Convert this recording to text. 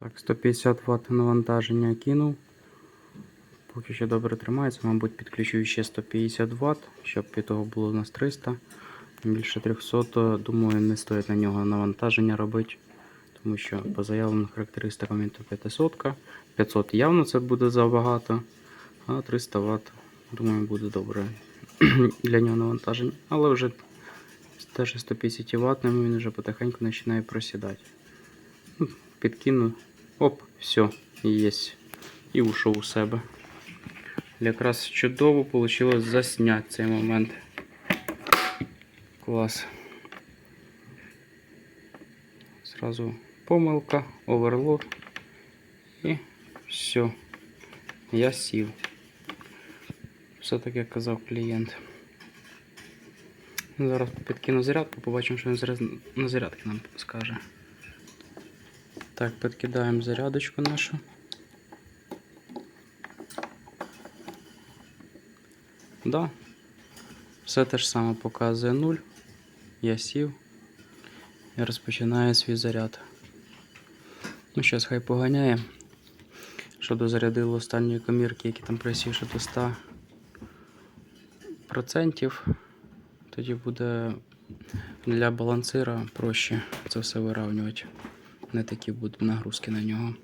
Так, 150 Вт навантаження кинув. Поки що добре тримається, мабуть, підключу ще 150 Вт, щоб від того було у нас 300. Більше 300, думаю, не стоїть на нього навантаження робити, тому що по заявленим характеристикам він то 500. 500 явно це буде забагато, а 300 Вт, думаю, буде добре для нього навантаження. Але вже теж 150 Вт він вже потихеньку починає просідати. Ну, Підкину, оп, все, є. І ушов у себе. Якраз чудово вийшло засняти цей момент. Клас. Зразу помилка, оверлок. І все. Я сів. Все таки казав клієнт. Зараз підкину зарядку, побачимо, що він на зарядки нам скаже. Так, підкидаємо зарядочку нашу. Да. Все те ж саме показує 0. Я сів і розпочинаю свій заряд. Ну, зараз хай поганяє. Що дозарядило останньої комірки, які там просівши до 100%. Тоді буде для балансира проще це все вирівнювати. Не такі будуть нагрузки на нього.